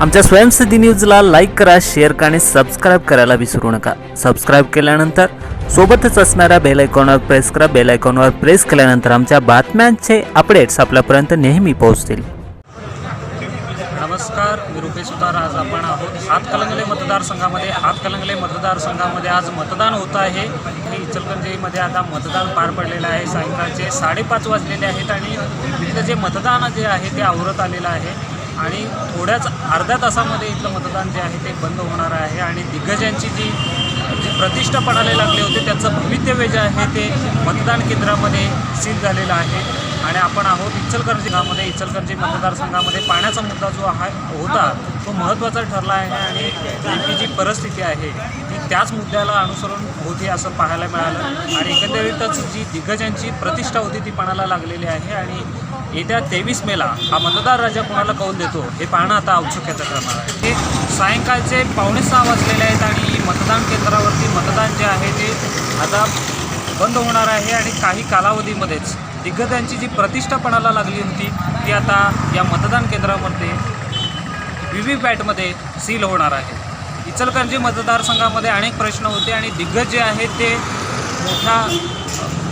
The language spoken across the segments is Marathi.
आमच्या स्वयंसिद्धी न्यूजला लाईक करा शेअर करा आणि सबस्क्राईब करायला विसरू नका. सबस्क्राईब केल्यानंतर सोबतच असणाऱ्या बेल आयकॉनवर प्रेस करा. बेल आयकॉनवर प्रेस केल्यानंतर आमच्या बातम्यांचे अपडेट्स आपल्यापर्यंत नेहमी पोहोचतील. नमस्कार मी रुपेश सुतार आज आपण आहोत हातकलंगले मतदारसंघामध्ये हातकलंगले मतदारसंघामध्ये आज मतदान होत आहे. हे इचलकरंजीमध्ये आता मतदान पार पडलेलं आहे. सायंकाळचे साडेपाच वाजलेले आहेत आणि इथलं जे मतदान जे आहे ते आवरत आलेलं आहे. आणि थोड्याच अर्ध्या तासामध्ये इथलं मतदान जे आहे ते बंद होणार आहे. आणि दिग्गजांची जी जी प्रतिष्ठा पडायला लागली होती त्याचं भवितव्य जे आहे ते मतदान केंद्रामध्ये सील झालेलं आहे. आणि आपण आहोत इचलकरंजी गावामध्ये. इचलकरंजी मतदारसंघामध्ये पाण्याचा मुद्दा जो आहे होता तो महत्त्वाचा ठरला आहे. आणि नेमकी जी परिस्थिती आहे ती त्याच मुद्द्याला अनुसरून होती असं पाहायला मिळालं. आणि एकंदरीतच जी दिग्गजांची प्रतिष्ठा होती ती पणाला लागलेली आहे. आणि येत्या तेवीस मेला हा मतदार राजा कोणाला कौल देतो हे पाहणं आता औत्सुक्याचं ठरणार आहे. हे सायंकाळचे पावणे सहा वाजलेले आहेत आणि मतदान केंद्रावरती मतदान जे आहे ते आता बंद होणार आहे आणि काही कालावधीमध्येच दिग्गजांची जी प्रतिष्ठापणाला लागली होती ती आता या मतदान केंद्रामध्ये व्ही व्ही पॅटमध्ये सील होणार आहे. इचलकरंजी मतदारसंघामध्ये अनेक प्रश्न होते आणि दिग्गज जे आहेत ते मोठ्या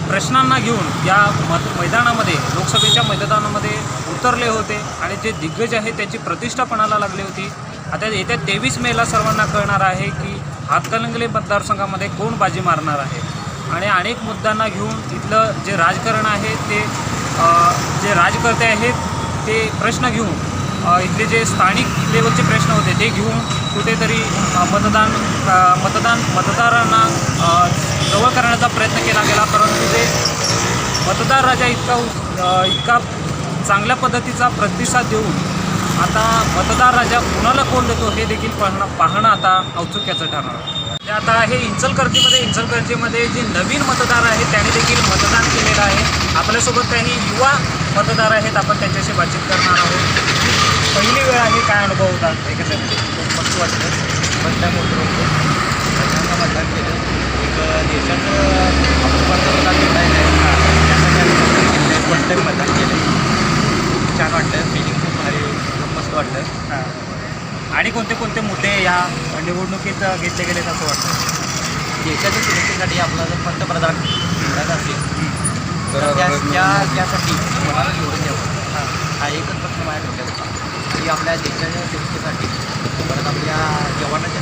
प्रश्नांना घेऊन या मत मैदानामध्ये लोकसभेच्या मैदानामध्ये उतरले होते आणि जे दिग्गज आहे त्याची प्रतिष्ठापणाला लागली होती. आता येत्या तेवीस मेला सर्वांना कळणार आहे की हातकलंगले मतदारसंघामध्ये कोण बाजी मारणार आहे. आणि अनेक मुद्द्यांना घेऊन इथलं जे राजकारण आहे ते जे राजकर्ते आहेत ते प्रश्न घेऊन इथले जे स्थानिक लेवलचे प्रश्न होते ते घेऊन कुठेतरी मतदान मतदान मतदारांना जवळ करण्याचा प्रयत्न केला गेला परंतु ते मतदार राजा इतका इतका चांगल्या पद्धतीचा प्रतिसाद देऊन आता मतदार राजा कुणाला कोण देतो हे देखील पाहणं पाहणं आता औत्सुक्याचं ठरणार. म्हणजे आता हे इंचलकर्जीमध्ये इंचलकर्जीमध्ये जे नवीन मतदार आहेत त्यांनी देखील मतदान केलेलं आहे. आपल्यासोबत काही युवा मतदार आहेत आपण त्यांच्याशी बातचीत करणार आहोत. पहिली वेळ आहे काय अनुभव होता? एकंदरीत मस्त वाटलं. फर्स्ट मतदान केलं. एक देशाचं आपण पंतप्रधान आहे. त्यासाठी आम्ही मतदान केलं आहे. फर्स्ट टाईम मतदान केलं खूप छान वाटलं. फिलिंग खूप भारी खूप मस्त वाटलं. हां. आणि कोणते कोणते मुद्दे या निवडणुकीत घेतले गेलेत असं वाटतं? देशाच्या सुरक्षेसाठी आपला जर पंतप्रधान निवडायचा असेल तर त्या त्या त्यासाठी कोणाला निवडून द्यावं? हा एकच प्रश्न माझ्या डोक्यात होता. की आपल्या देशाच्या सुरक्षेसाठी परत आपल्या जवानाच्या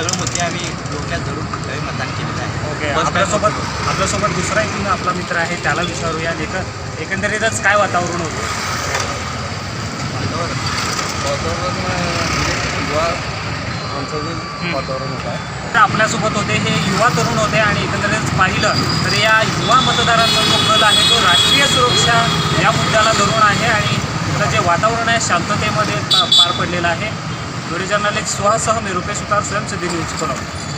सगळे मुद्दे आम्ही डोक्यात धरून मतदान केलेलं आहे ओके आपल्यासोबत. आपल्यासोबत दुसरा एक आपला मित्र आहे त्याला विचारूया एक एकंदरीतच काय वातावरण होतं? वातावरण वातावरण म्हणजे युवा आमचं जे वातावरण होतं. तर आपल्यासोबत होते हे युवा तरुण होते आणि एकंदरीत पाहिलं तर या युवा मतदारांचा जो कल आहे तो राष्ट्रीय सुरक्षा या मुद्द्याला धरून आहे आणि इथलं जे वातावरण आहे शांततेमध्ये पा- पार पडलेलं आहे. व्हिडिओ जर्नलिस्ट सुहासह मी रुपेश उतार स्वयंसिद्धी न्यूज पुणे